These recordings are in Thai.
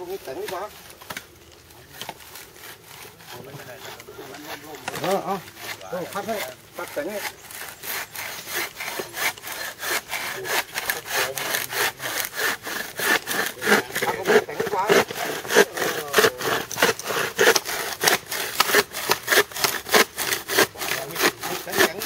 พวกนี้แต่งดีกว่าเออเอาต้อพัดให้พัดแต่งให้ขับตรงนี้แต่งดีกว่าแต่งแต่ง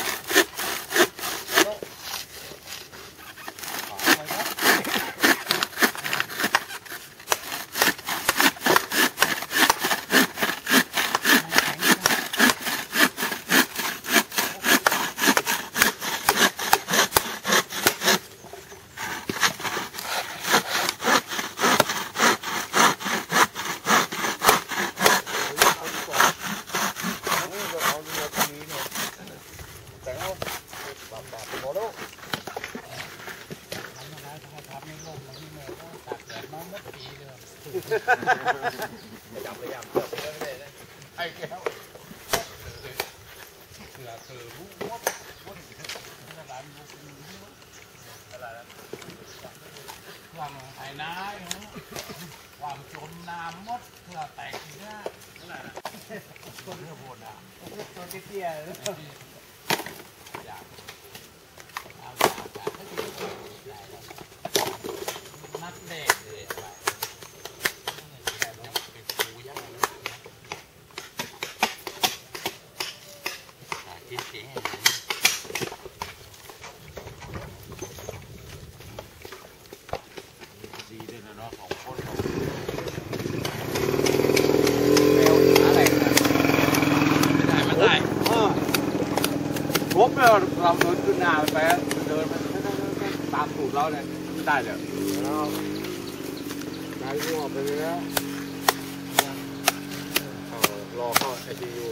แต่เอาสามบาทพอแล้ว พยายามพยายามเกือบไปเรื่อยๆนะไอ้แก้ว ความไอ้น้ายความจมน้ำมดเพื่อแตกทีหน้านั่นแหละคนเพื่อโบดอะ ตัวเตี้ยๆ อยากเอาอยากอยากให้ดีนักเด็กเลยไปแต่เราเป็นครูยังไงจริงๆ ดีด้วยนะเนาะของคนของแมวอะไรนะไม่ได้ไม่ได้ เออผ มเนี่ยเราเดินขึ้นหน้าไปเดินไปตามสูตรเราเนี่ยไม่ได้เลยแล้วนายรั่วไปเลยนะรอเข้าไอซียู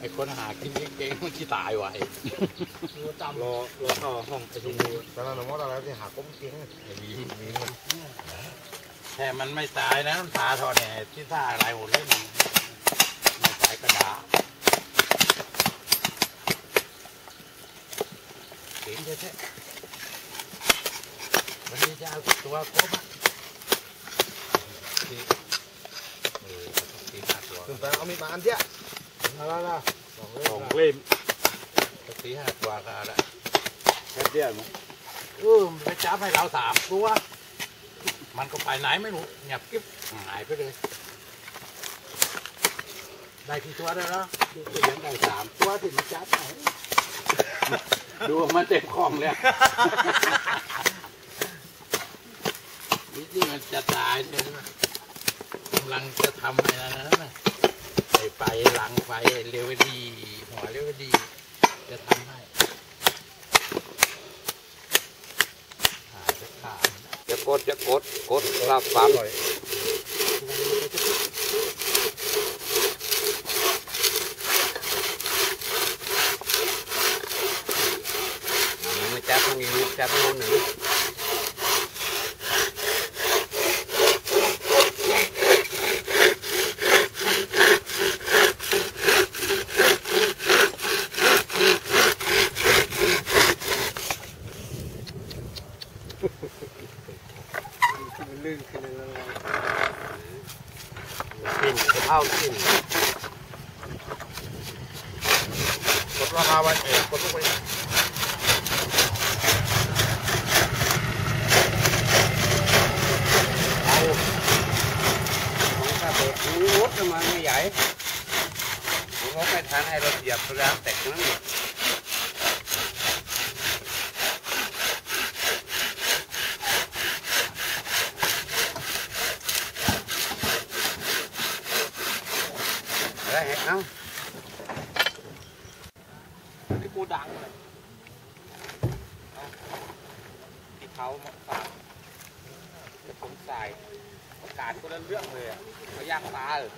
ไอ้คนหากินเก่งมันขี้ตายไวรอรอเข้าห้องไอซียูตอนนั้นมดอะไรที่หาก้มกิ้งไอ้มีมีมันแค่มันไม่ตายนะมันตาทอดเนี่ที่ท่าอะไรหมดเลยมันไม่ตายกระดาษ เก่งแท้ๆวันนี้จะเอาตัวคบอะสี่ห้าตัวขึ้นไปเอามีดมาอันเดียวอะไรล่ะสองเล่สองมเล่มสี่ห้าตัวก็เอาละแค่เดียวมั้งเออมันไปจับให้เราสามตัวมันก็ไปไหนไม่รู้เงียบกิ๊บหายไปเลย ได้กี่ตัวแล้วเนาะดูสิยังได้สามตัวที่มันจับไป ดูมันเต็มคลองเลยนี่ที่มันจะตายเลยนะกำลังจะทำอะไรนะนะไฟไฟหลังไฟเร็วดี หัวเร็วดี จะทำให้หาจะขาดจะกดจะกดกดรับฟัง มาจับทางนี้จับทางโน้นหนึ่ง มันลื่นขึ้นเลย ขึ้นเข้าขึ้น กดราคาไว้เองกดทุกไป เอาของข้าเบิกรู้รถ ทำไมไม่ใหญ่ผมก็ไม่ทันให้เราเหยียบร้างแตกนั่นเนี่ยได้เอ้าที่กูดังเลยที่เขามาฝากจะผมใส่ประกาศคนละเรื่องเลยอะเขาย่างปลาเลย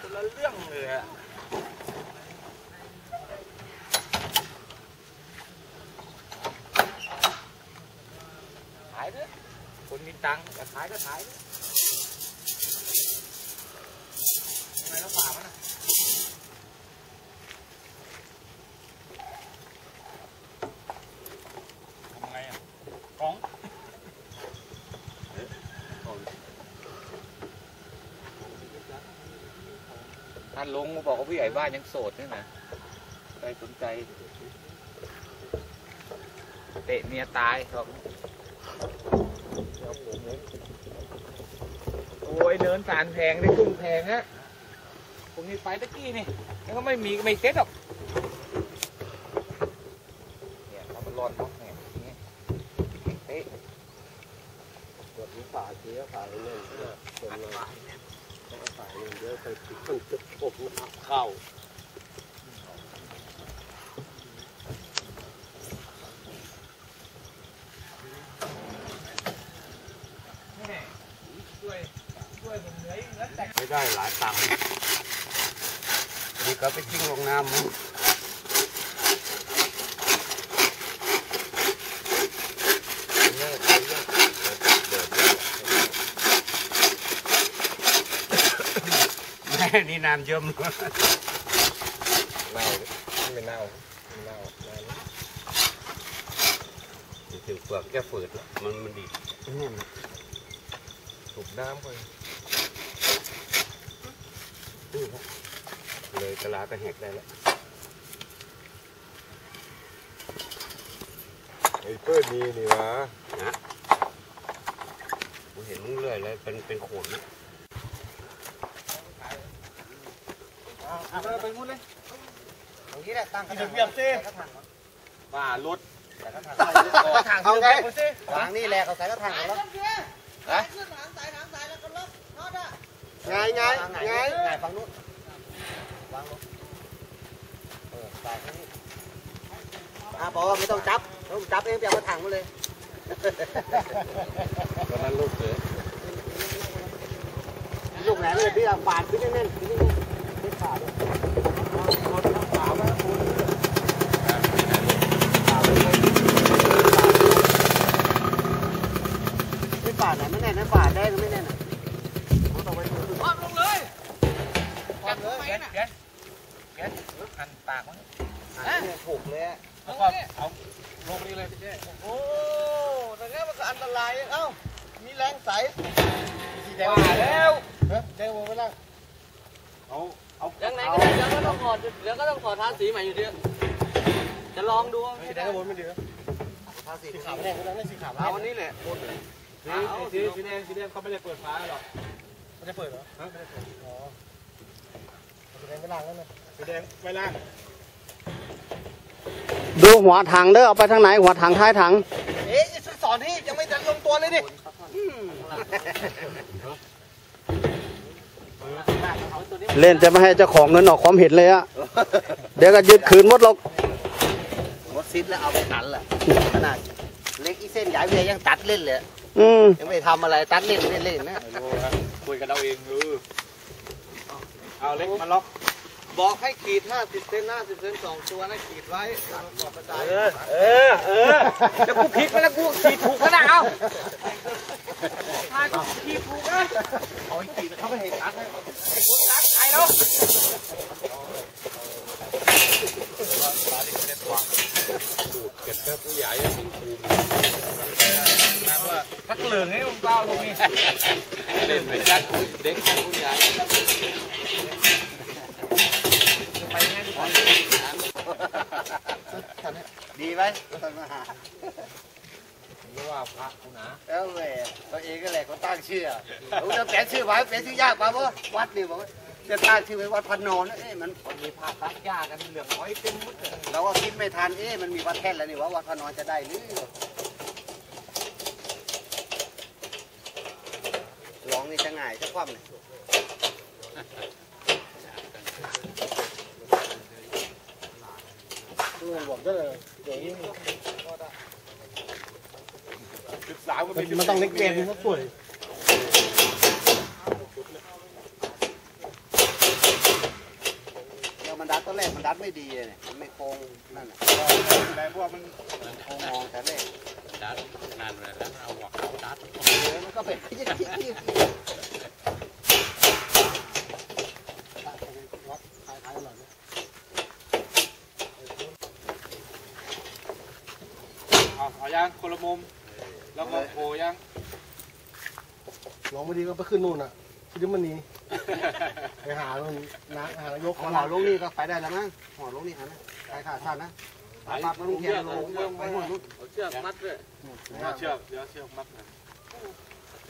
คนละเรื่องเลยอะขายเถอะคนมีตังค์จะขายก็ขายเถอะท่ากมันอะ ลงมาบอกว่าผู้ใหญ่บ้านยังโสดนี่นะใครสนใจ เตะเมียตายครับโอ้ยเนินสารแพงได้ทุ่งแพงฮะผมนี่ไปตะกี้นี่แล้วก็ไม่มีไม่เซ็ตหรอกเนี่ยเอามันร้อนเนาะเนี่ยอย่างเตะปวดฝาเสียฝาเลยเนี่ย เป็นเลยฝาเยอะไปติดมันจะอบน้ำเข้าช่วยช่วยผมเหนื่อยเหงื่อแตกไม่ได้หลายตังค์ดีก็ไปทิ้งลงน้ำมั้ง เนี่ยเดือด แม่ นี่น้ำเยิ้มเน่าไม่เน่าไม่เน่าเน่าถึงเปลือกจะฝืดมันมันดีสูบน้ำไปเลยกะลาก็แหกได้แล้วไอ้เพื่อนมีนี่วะนะผมเห็นมึงเรื่อยเลยเป็นเป็นโขนนะ ไปงูเลยตรงนี้แหละตั้งกระถางเบียบสิว่ารถกระถางเอาไงวางนี่แหละเขาใส่กระถางแล้วไงไงไงไงฝั่งนู้นวางลงเออใส่ข้างนี้อ่าบอกว่าไม่ต้องจับต้องจับเองเปียกกระถางมาเลยตอนนั้นลูกเสือลูกไหนเลยพี่อะปาดพี่แน่นๆพี่แน่น ๆไม่ปาดเลยไม่ปาดไหนไม่แน่นไม่ปาดได้ก็ไม่แน่นอะเขาต้องไว้มือ พร้อมลงเลย พร้อมเลย แก๊สแก๊สแก๊สหั่นปากมัน อะเนี่ยถูกเลยอะ แล้วก็เอาลงนี่เลยพี่เจ้ โอ้แต่งั้นมันก็อันตรายเอ้ามีแรงใส ว่าแล้ว เจ๊วงไปแล้ว เอาเอา ยังไงก็ได้เดี๋ยวก็ต้องถอดเดี๋ยวก็ต้องถอดทาสีใหม่อยู่ดีจะลองดูว่า สีแดงก็วนไม่ดีนะ ทาสี สีขาว แดงก็ได้ไม่สีขาวเอาอันนี้แหละสีสีสีแดงสีแดงเขาไม่ได้เปิดฝาหรอกไม่ได้เปิดเหรอฮะไม่ได้เปิดอ๋อสีแดงไม่ล้างแล้วนะสีแดงไม่ล้างดูหัวถังเด้อเอาไปทางไหนหัวถังท้ายถังเอ๊ะจะสอนที่ยังไม่ทันลงตัวเลยดิเล่นจะไม่ให้เจ้าของเงินออกความเห็นเลยอะเดี๋ยวก็ยึดคืนหมดหรอกหมดซิดแล้วเอาไปตัดแหละขนาดเล็กอีเส้นใหญ่เวียยังตัดเล่นเลยอืมยังไม่ทำอะไรตัดเล่นเล่นเล่นนะคุยกันเอาเองเออเอาเล็กมาล็อกบอกให้ขีด 50 เซน50 เซนสองตัวนะขีดไว้ตามขอบกระจายเออ เออ เออ แล้วกูพลิกไปแล้วกูขีดถูกขนาดเอาพากูขีดถูกนะเอาไอ้ขีดเขาไปเห็นตัดให้ไอ้คนตัดไอ้เนาะดูดเก็บแค่ผู้ใหญ่ ทิ้งภูมินะว่าพักเหลืองให้มึงเปล่าตรงนี้เล่นไปจัดเด็กผู้ใหญ่ไปไงทุกคนดีไหมมาหารู้ว่าพระกูนะแล้วแหละตัวเองก็แหละก็ตั้งชื่อผมจะเปลี่ยนชื่อไว้เปลี่ยนชื่อยากกว่าเพราะวัดนี่บอกว่า จะตั้งชื่อไว้วัดพันนอนเอ๊ะมันคนมีพระรักยากันเหลืองน้อยเต็มหมดเลยเราก็คิดไม่ทันเอ๊ะมันมีวัดแท่นแล้วนี่ว่าวัดพันนอนจะได้หรือลองนี่จะง่ายจะคว่ำเลยบอกได้เลยเดี๋ยวนี้ศึกษาก็มันไม่มันต้องเล็กเกนมันสวย เดี๋ยวมันดัดตอนแรกมันดัด ไม่ดีเลยเนี่ยมันไม่โค้งนั่นน่ะแต่พวกมันโค้งมองแต่แรกดัดนานเลยแล้วเอาหัวเขาดัดเดี๋ยวมันก็เป็นยี่ยี่ยี่วัดท้ายท้ายหน่อยนะเอาเอายังคนละมุม แล้วก็โผล่ยังลองไม่ดีก็ไปขึ้นนู่นอะที่นี่มันหนี ไปหาลงนักหานายกเอห่อลงนี่ก็ไปได้แล้วมั้งห่อลงนี่อะนะไปขาดท่านนะไปปักมาลงเทียนลงไปห่อลงเอาเชือกมัดด้วยเชือกเดี๋ยวเชือกมัดนะ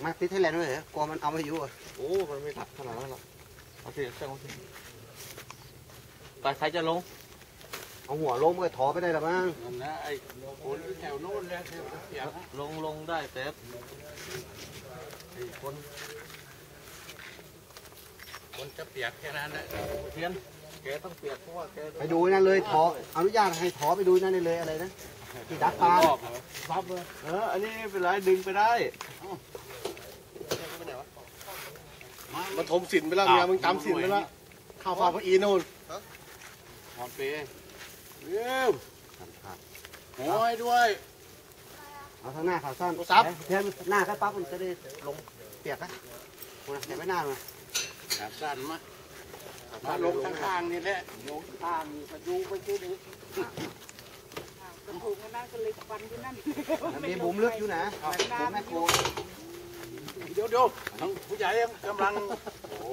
มาติดให้แลนด์ด้วยเหรอกลัวมันเอาไม่อยู่อะโอ้มันไม่ตัดขนาดนั้นหรอกเอาสิเชือกเอาสิไปใครจะลงเอาหัวลงมันก็ถอไปได้แล้วมั้งนะไอ้คนแถวโน้นแล้วที่เสียงลงลงได้แต่คน จะเปียกแค่นั้นนะเทียนแกต้องเปียกเพราะว่าแกไปดูนั่นเลยถออนุญาตให้ถอไปดูนั่นเลยอะไรนะที่ดักปลาซับเลยเอออันนี้ไม่เป็นไรดึงไปได้มาถมสินไปแล้วเมียมึงจำสินไปแล้วข้าวฟ้าพระอีนู่นหอมเปย์เร็วโอ้ยด้วยเอาทางหน้าขาสั้นซับเทียนหน้าก็ปั๊บมันจะได้ลงเปียกนะคุณเห็นไหมหน้ามัน ขาสั้นมามาลงข้างๆนี่แหละโยกข้างนี่มาดูไปที่นี่มีบุ๋มลึกอยู่นะบุ๋มแม่โคเดี๋ยวเดี๋ยวทางผู้ใหญ่กำลัง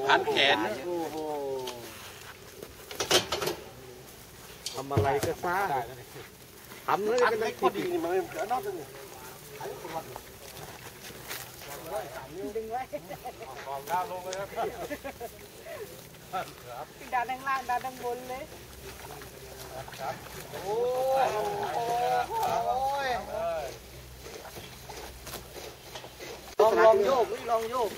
พันแขนนะโอ้โหทำอะไรก็ซ่าทำเลยกันได้พอดีมันเลยเดี๋ยวนอกจากนี้ ดาดังล่างดาดังบนเลยลองลองโยกนี่ลองโยก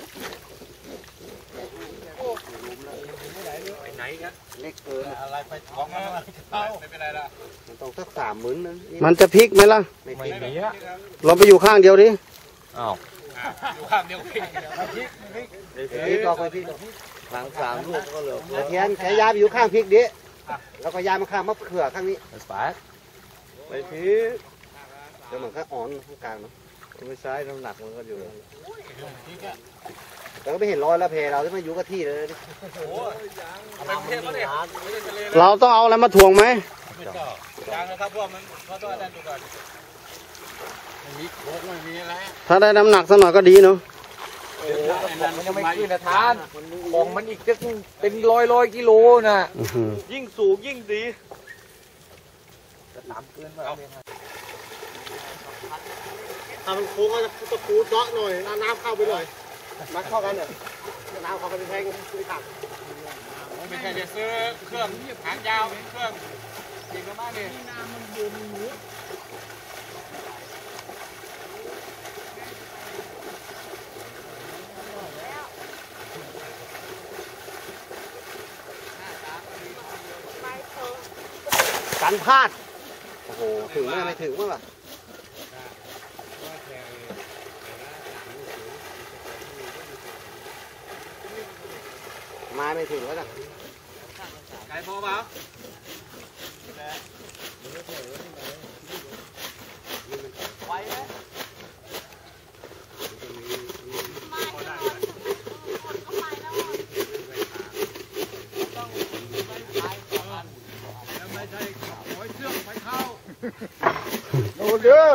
ไปไหนกันเล็กเกินอะไรไปของมันเข้าไม่เป็นไรละมันต้องสักสามหมื่นนะมันจะพลิกไหมล่ะไม่ติดไม่มีอะลองไปอยู่ข้างเดียวดิอ้าว ยู่ข้างเดียวพี่พลิกออไปพลิกหลังสามลูกก็เหลือเทียนแขยาไปอยู่ข้างพลิกดิแล้วก็ยามาข้างมะเขือข้างนี้ไปไปพลิกเดี๋ยวมันก็อ่อนข้างกลางเนาะไม่ใช่น้ำหนักมันก็อยู่แต่ก็ไม่เห็นรอยแล้วเพเราที่มาอยู่กับที่เลยเราต้องเอาอะไรมาถ่วงไหมไม่ชอบยางนะครับพราะมันเพราะว่าด้านดูก่อน ม่มีโค้งไม่มีอะไรถ้าได้น้ำหนักสักหน่อยก็ดีเนาะมันยังไม่ขึ้นนะทานของมันอีกจะเป็นร้อยร้อยกิโลนะอื้อหือยิ่งสูงยิ่งดีถ้ามันโค้งก็จะตะปูเจาะหน่อยน้ำน้ำเข้าไปหน่อยมัดเข้ากันเนี่ยน้ำเข้ากันเป็นแทงคือขับไม่ใช่จะซื้อเครื่องหางยาวเครื่องจริงก็มากเลย กันพาด โอ้โห ถึงไหมไม่ถึงมั้งล่ะมาไม่ถึงแล้วนะไก่พอเปล่าโอ้เด้อ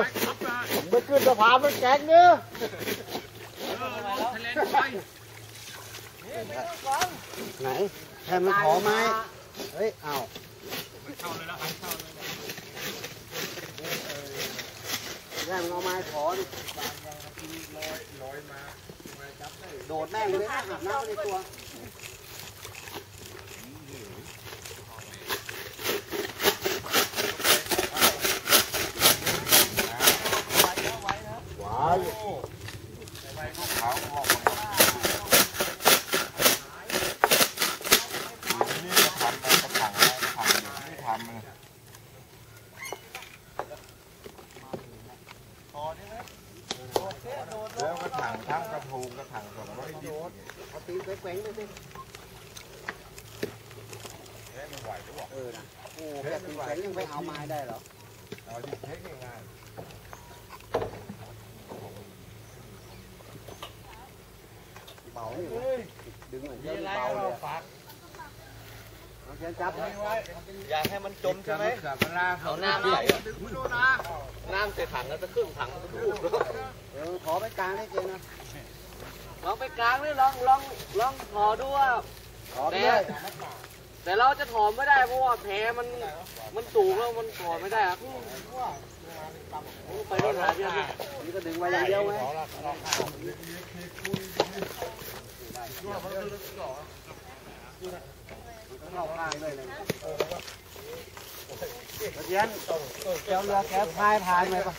ไปขึ้นสะพานมันแกงเนื้อไหนแค่มันขอไหมเฮ้ย เอาแค่มันเอาไม้ขอดิโดดแม่งเลยนะอาบน้ำในตัว แล้วก็ถังทั้งกระทูกระถังสองร้อยดิเอาตีนไปแกว่งเลยสิเออนะโอ้แค่ตีนแกว่งยังไปเอาไม้ได้เหรอ เอาดิเทคง่าย เบานี่ดึงเหมือนมีเดิมอะเบาเลยฝากเอาเชียนจับอยากให้มันจมใช่ไหมเวลาเอาน้ำไหลน้ำใส่ถังแล้วจะครึ่งถังลูกเดี๋ยวขอไปกลางได้เจนะลองไปกลางนี่ลองลองลองถอดูว่าแต่แต่เราจะถอดไม่ได้เพราะว่าแผลมันมันสูงแล้วมันถอดไม่ได้ครับ ไปโน่นหาเดียวดิ นี่ก็ดึงไว้อย่างเดียวไหมเข้าข้างด้วยเลยเรียนแกวเรือแกพายพายไหมปะ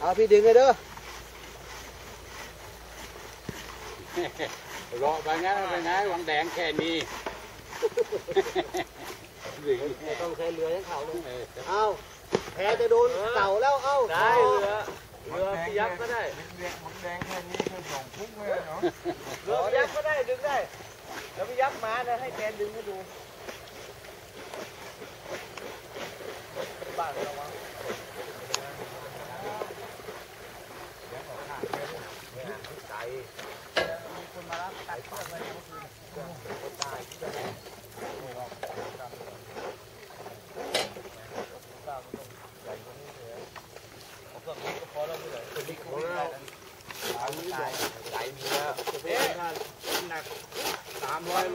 เอาพี่ดึงเลยเด้อ รอไปงั้นไปงั้นหวังแดงแค่นี้ต้องใช้เรือให้เขาเลยเอาแพจะโดนเต่าแล้วเอ้าได้เรือเรือพยักก็ได้แดงมันแดงแค่นี้คือสองพุ่งเลยเนาะเรือพยักก็ได้ดึงได้แล้วพยักมานะให้แกดึงให้ดูสามร้อยโล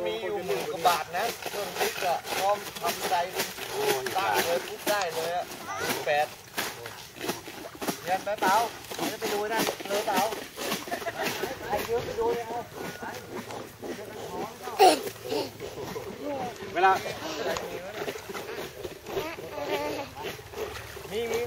มีอยู่หมื่นกว่าบาทนะเครื่องพริกอะพร้อมทำใจตั้งเลยพุกได้เลยอะแปดเรียนไปเปล่าเดี๋ยวไปดูนั่นเลยเปล่าไอ้เยอะไปดูเลยเอา เวลา มีมี